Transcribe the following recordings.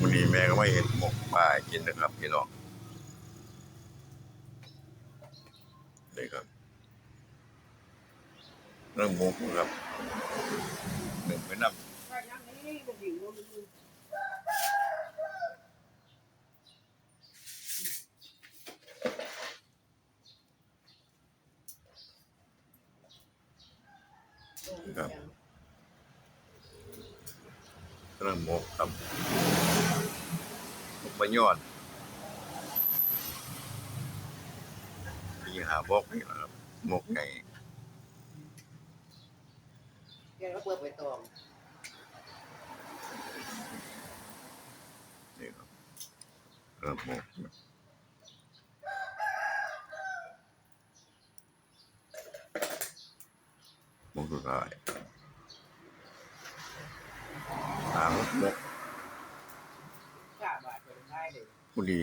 วันนี้แม่ก็ไม่เห็นหมกปลากินนะครับพี่น้องนี่ครับเรื่องหมกครับหนึ่งไปนับครับเรื่องหมกครับ หมกปลายอดที่หาบกนี่แหละครับหมกไก่แกก็เปิดไปตองนี่ครับเรื่องหมกหมกสุดท้ายหางหมกกล้า บาดเป็นได้เลยผู้ดี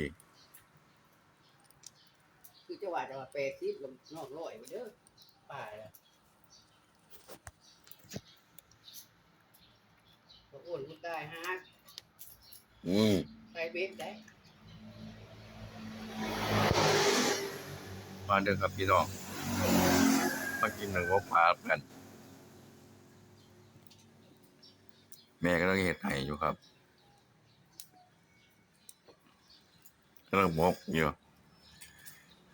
คือจะว่าจะมาเปรทิพลงนอกร้อยไปเด้อป่าเลยตัวอ้วนกูตายฮะอืมไปเบสได้มาเด้อครับพี่น้องมากินหนึ่งว่าปลากัน แม่ก็ต้องเห็ดไห้อยู่ครับ เรื่องมกอยู่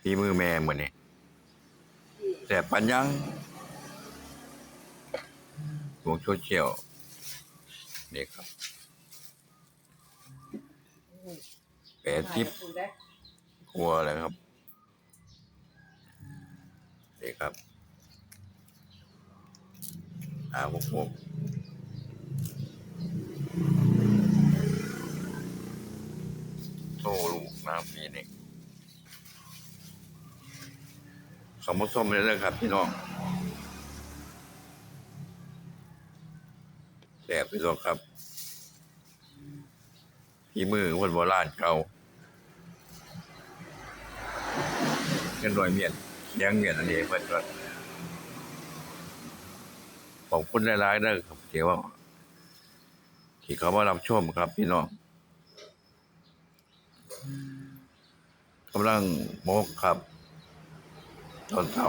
ที่มือแม่เหมือนนี่แต่ปัญญังหวงโซเชียลนี่ครับแปดทิปคุณได้ครัวอะไรครับนี่ครับอาพวกพวก โซ่ลูกนะครับปีนี้สมมติส้มเลยนะครับพี่น้องแสบพี่น้องครับพี่มือคนโบราณเก่ากันหน่วยเมียนเลี้ยงเมียนอันนี้เพิ่อนก็ขอบคุณหลายๆเด้อครับที่ว่าที่เขามารับชมครับพี่น้อง กำลังโมกครับ ตอนเช้า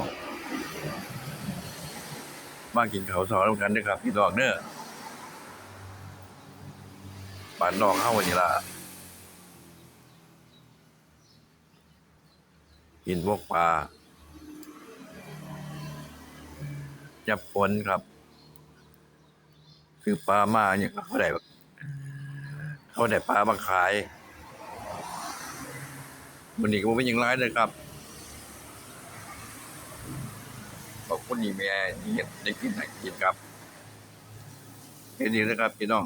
มากินเขาวซอยร่วมกันด้วยครับ พี่น้องเด้อบ้านนอกเข้าวันนี้ละกินพวกปลาจับปนครับ คือปลามาเนี่ยเขาได้เขาได้ปลามาขาย วันนี้ก็บ่เป็นอย่างไรเลยครับขอบคุณนี่แม่ที่เฮ็ดได้กินไห้กินครับแค่นี้นะครับพี่น้อง